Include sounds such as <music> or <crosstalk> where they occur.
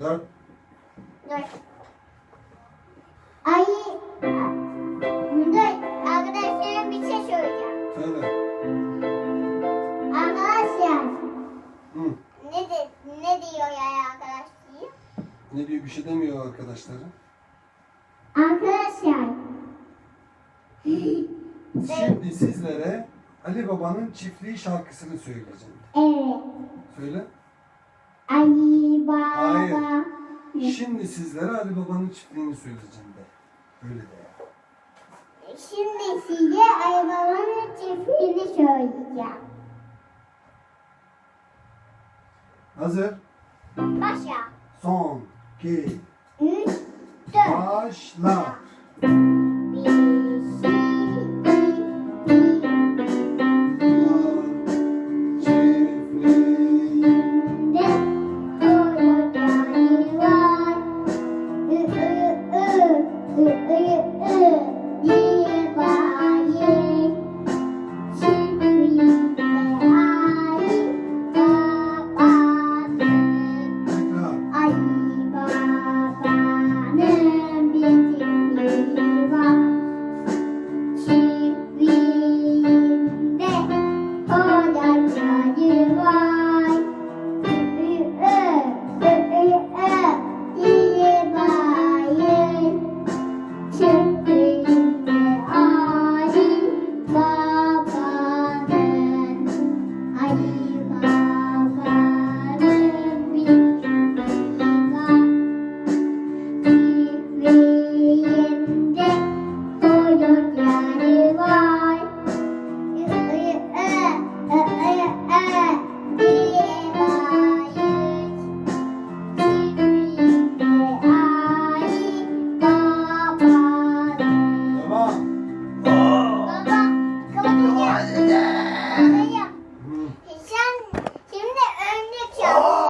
Dört. Dur. Ay. Dur. Arkadaşlarım bir şey söyleyeceğim. Söyle. Arkadaşlar. Hı. Ne, de, ne diyor ya arkadaşlar? Ne diyor bir şey demiyor arkadaşları. Arkadaşlar. <laughs> Şimdi sizlere Ali Baba'nın çiftliği şarkısını söyleyeceğim. Evet. Söyle. Şimdi sizlere Ali Baba'nın çiftliğini söyleyeceğim de. Öyle de ya. Şimdi size arabanın çiftliğini söyleyeceğim. Hazır. Başla. Son. iki, Üç, dört. Başla.